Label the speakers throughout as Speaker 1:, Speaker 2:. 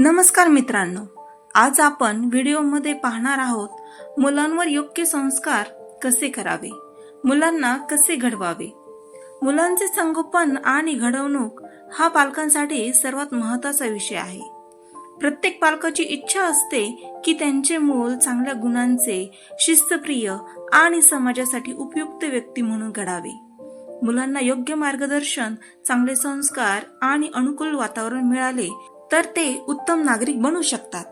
Speaker 1: नमस्कार मित्रांनो आज आपण व्हिडिओमध्ये पाहणार आहोत मुलांवर योग्य संस्कार कसे करावे? मुलांना कसे घडवावे? मुलांचे संगोपन आणि घडवणूक हा पालकांसाठी सर्वात महत्त्वाचा विषय आहे. प्रत्येक पालकाची इच्छा असते की त्यांचे मूल चांगल्या गुणांचे शिस्तप्रिय आणि समाजासाठी उपयुक्त व्यक्ती म्हणून घडावे. मुलांना योग्य मार्गदर्शन चांगले संस्कार आणि अनुकूल वातावरण मिळाले तर ते उत्तम नागरिक बनू शकतात.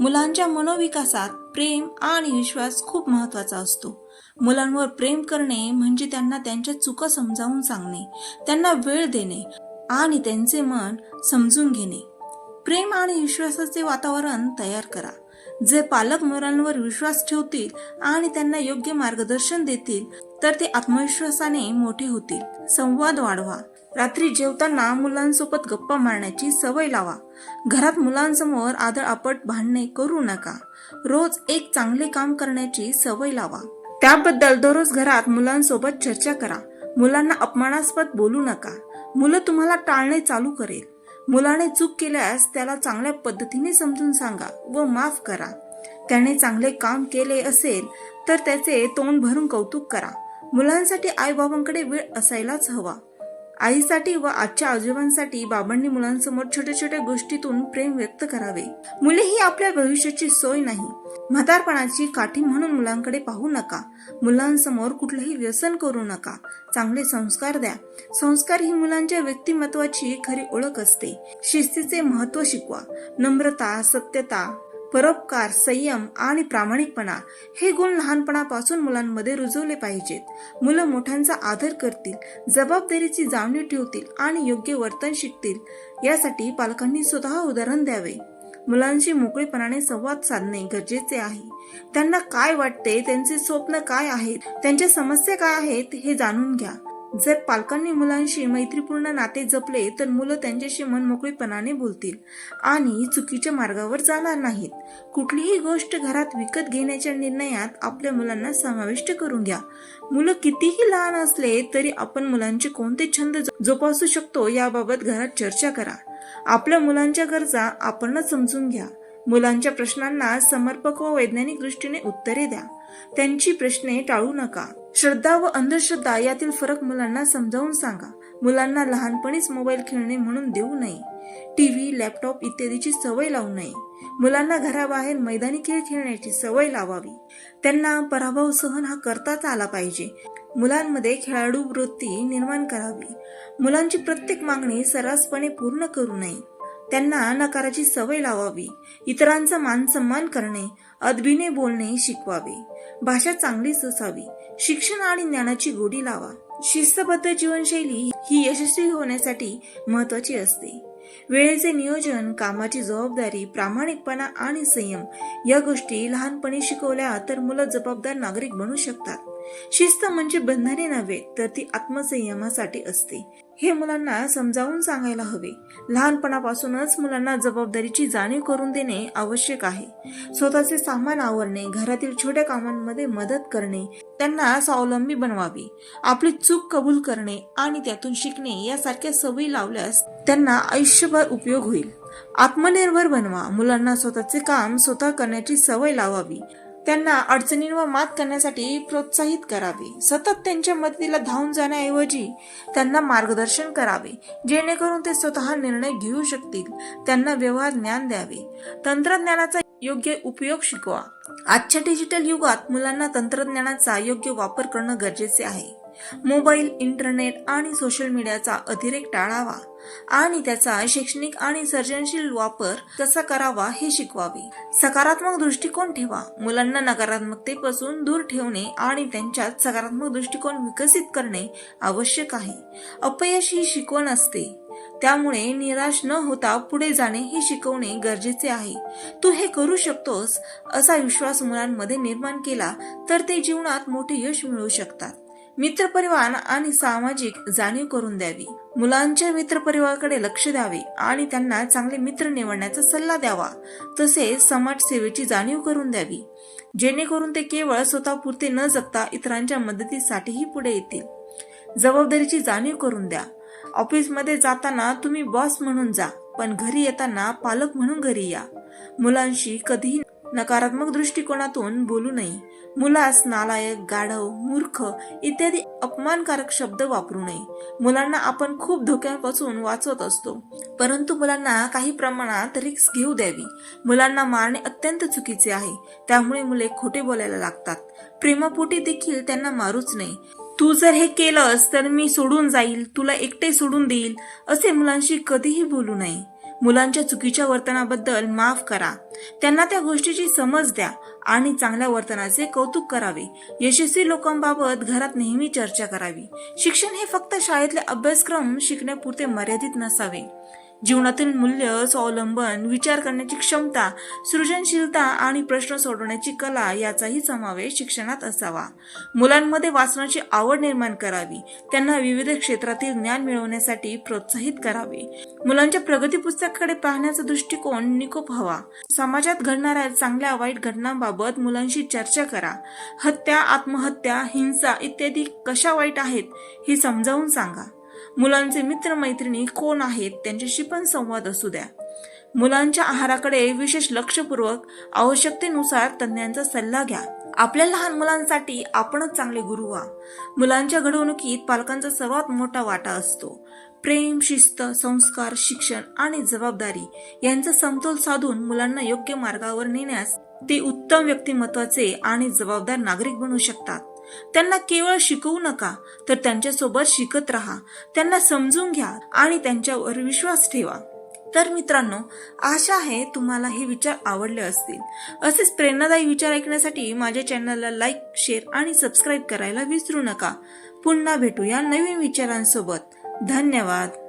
Speaker 1: मुलांच्या मनोविकासात प्रेम आणि विश्वास खूप महत्त्वाचा असतो. मुलांवर प्रेम करणे म्हणजे त्यांना त्यांच्या चुका समजावून सांगणे त्यांना वेळ देणे आणि त्यांचे मन समजून घेणे. प्रेम आणि विश्वासाचे वातावरण तयार करा. जे पालक मुलांवर विश्वास ठेवतील आणि त्यांना योग्य मार्गदर्शन देतील तर ते आत्मविश्वासाने मोठे होतील. संवाद वाढवा. रात्री जेवताना मुलांसोबत गप्पा मारण्याची सवय लावा. घरात मुलांसमोर आदळ आपट भांडणे करू नका. रोज एक चांगले काम करण्याची सवय लावा. त्याबद्दल दररोज घरात मुलांसोबत चर्चा करा. मुलांना अपमानास्पद बोलू नका. मुलं तुम्हाला टाळणे चालू करेल. मुलाने चूक केल्यास त्याला चांगल्या पद्धतीने समजून सांगा व माफ करा. त्याने चांगले काम केले असेल तर त्याचे तोंड भरून कौतुक करा. मुलांसाठी आईबाबांकडे वेळ असायलाच हवा. आईसाठी व आजच्या आजोबांसाठी बाबांनी मुलांसमोर छोट्या छोट्या गोष्टीतून प्रेम व्यक्त करावे. मुले ही आपल्या भविष्याची सोय नाही. म्हातारपणाची काठी म्हणून मुलांकडे पाहू नका. मुलांसमोर कुठलंही व्यसन करू नका. चांगले संस्कार द्या. संस्कार ही मुलांच्या व्यक्तिमत्वाची खरी ओळख असते. शिस्तीचे महत्त्व शिकवा. नम्रता सत्यता परोपकार संयम आणि प्रामाणिकपणा हे गुण लहानपणापासून मुलांमध्ये रुजवले पाहिजेत. मुलं मोठ्यांचा आदर करतील जबाबदारीची जाणीव ठेवतील आणि योग्य वर्तन शिकतील यासाठी पालकांनी स्वतः उदाहरण द्यावे. मुलांशी मोकळेपणाने संवाद साधणे गरजेचे आहे. त्यांना काय वाटते त्यांचे स्वप्न काय आहेत त्यांच्या समस्या काय आहेत हे जाणून घ्या. जर पालकांनी मुलांशी मैत्रीपूर्ण नाते जपले तर मुलं त्यांच्याशी मनमोकळीपणाने बोलतील आणि चुकीच्या मार्गावर जाणार नाहीत. कुठलीही गोष्ट घरात विकत घेण्याच्या निर्णयात आपल्या मुलांना समाविष्ट करून घ्या. मुलं कितीही लहान असले तरी आपण मुलांचे कोणते छंद जोपासू शकतो याबाबत घरात चर्चा करा. आपल्या मुलांच्या गरजा आपणच समजून घ्या. मुलांच्या प्रश्नांना समर्पक व वैज्ञानिक दृष्टीने उत्तरे द्या. त्यांची प्रश्ने टाळू नका. श्रद्धा व अंधश्रद्धा यातील फरक मुलांना समजावून सांगा. मुलांना लहानपणीच मोबाईल खेळणे म्हणून देऊ नये. टीव्ही लॅपटॉप इत्यादीची सवय लावू नये. मुलांना घराबाहेर मैदानी खेळ खेळण्याची सवय लावावी. त्यांना पराभव सहन हा करताच आला पाहिजे. मुलांमध्ये खेळाडू वृत्ती निर्माण करावी. मुलांची प्रत्येक मागणी सर्रासपणे पूर्ण करू नये. त्यांना नकाराची सवय लावावी. इतरांचा मान सन्मान करणे अदबीने बोलणे शिकवावे. भाषा चांगलीच असावी. शिक्षण आणि ज्ञानाची गोडी लावा. शिस्तबद्ध जीवनशैली ही यशस्वी होण्यासाठी महत्वाची असते. वेळेचे नियोजन कामाची जबाबदारी प्रामाणिकपणा आणि संयम या गोष्टी लहानपणी शिकवल्या तर मुलं जबाबदार नागरिक बनू शकतात. शिस्त म्हणजे बंधने नव्हे तर ती आत्मसंयमासाठी असते. हे मुलांना समजावून सांगायला हवे. लहानपणापासूनच मुलांना जबाबदारीची जाणीव करून देणे आवश्यक आहे. स्वतःचे सामान आवरणे घरातील छोट्या कामांमध्ये मदत करणे त्यांना स्वावलंबी बनवावी. आपली चूक कबूल करणे आणि त्यातून शिकणे यासारख्या सवयी लावल्यास त्यांना आयुष्यभर उपयोग होईल. आत्मनिर्भर बनवा. मुलांना स्वतःचे काम स्वतः करण्याची सवय लावावी. त्यांना अडचणींवर मात करण्यासाठी प्रोत्साहित करावे. सतत त्यांच्या मदतीला धावून जाण्याऐवजी त्यांना मार्गदर्शन करावे. जेणेकरून ते स्वतः निर्णय घेऊ शकतील. त्यांना व्यवहार ज्ञान द्यावे. तंत्रज्ञानाचा योग्य उपयोग शिकवा. आजच्या डिजिटल युगात मुलांना तंत्रज्ञानाचा योग्य वापर करणं गरजेचे आहे. मोबाईल इंटरनेट आणि सोशल मीडियाचा अतिरेक टाळावा आणि त्याचा शैक्षणिक आणि सर्जनशील वापर कसा करावा हे शिकवावे. सकारात्मक दृष्टिकोन ठेवा. मुलांना नकारात्मकतेपासून दूर ठेवणे आणि त्यांच्यात सकारात्मक दृष्टिकोन विकसित करणे आवश्यक आहे. अपयश ही शिकवण असते. त्यामुळे निराश न होता पुढे जाणे हे शिकवणे गरजेचे आहे. तू हे करू शकतोस असा विश्वास मुलांमध्ये निर्माण केला तर ते जीवनात मोठे यश मिळवू शकतात. मित्रपरिवार आणि सामाजिक जाणीव करून द्यावी. मुलांच्या मित्रपरिवाराकडे लक्ष द्यावे आणि त्यांना चांगले मित्र निवडण्याचा सल्ला द्यावा. तसेच समाजसेवेची जाणीव करून द्यावी. जेणेकरून ते केवळ स्वतःपुरते न जगता इतरांच्या मदतीसाठीही पुढे येतील. जबाबदारीची जाणीव करून द्या. ऑफिसमध्ये जाताना तुम्ही बॉस म्हणून जा पण घरी येताना पालक म्हणून घरी या. मुलांशी कधीही नकारात्मक दृष्टिकोनातून बोलू नये. मुलास नालायक गाढव मूर्ख इत्यादी अपमानकारक शब्द वापरू नये. मुलांना आपण खूप धोक्यापासून वाचवत असतो. परंतु मुलांना काही प्रमाणात रिक्स घेऊ द्यावी. मुलांना मारणे अत्यंत चुकीचे आहे. त्यामुळे मुले खोटे बोलायला लागतात. प्रेमापोटी देखील त्यांना मारूच नये. तू जर हे केलंस तर मी सोडून जाईल. तुला एकटे सोडून देईल. असे मुलांशी कधीही बोलू नये. मुलांच्या चुकीच्या वर्तनाबद्दल माफ करा. त्यांना त्या गोष्टीची समज द्या आणि चांगल्या वर्तनाचे कौतुक करावे. यशस्वी लोकांबाबत घरात नेहमी चर्चा करावी. शिक्षण हे फक्त शाळेतले अभ्यासक्रम शिकण्यापुरते मर्यादित नसावे. जीवनातील मूल्य स्वावलंबन विचार करण्याची क्षमता सृजनशीलता आणि प्रश्न सोडवण्याची कला याचाही समावेश शिक्षणात असावा. मुलांमध्ये वाचनाची आवड निर्माण करावी. त्यांना विविध क्षेत्रातील ज्ञान मिळवण्यासाठी प्रोत्साहित करावे. मुलांच्या प्रगती पुस्तकाकडे पाहण्याचा दृष्टिकोन निकोप हवा. समाजात घडणाऱ्या चांगल्या वाईट घटनांबाबत मुलांशी चर्चा करा. हत्या आत्महत्या हिंसा इत्यादी कशा वाईट आहेत हे समजावून सांगा. मुलांचे मित्रमैत्रिणी कोण आहेत त्यांच्याशी पण संवाद असू द्या. मुलांच्या आहाराकडे विशेष लक्षपूर्वक आवश्यकतेनुसार तज्ज्ञांचा सल्ला घ्या. आपल्या लहान मुलांसाठी आपणच चांगले गुरु व्हा. मुलांच्या घडवणुकीत पालकांचा सर्वात मोठा वाटा असतो. प्रेम शिस्त संस्कार शिक्षण आणि जबाबदारी यांचा समतोल साधून मुलांना योग्य मार्गावर नेण्यास ते उत्तम व्यक्तिमत्वाचे आणि जबाबदार नागरिक बनू शकतात. त्यांना केवळ शिकवू नका तर त्यांच्यासोबत शिकत राहा. त्यांना समजून घ्या आणि त्यांच्यावर विश्वास ठेवा. तर मित्रांनो आशा आहे तुम्हाला हे विचार आवडले असतील. असेच प्रेरणादायी विचार ऐकण्यासाठी माझ्या चॅनलला लाईक शेअर आणि सबस्क्राईब करायला विसरू नका. पुन्हा भेटूया नवीन विचारांसोबत. धन्यवाद.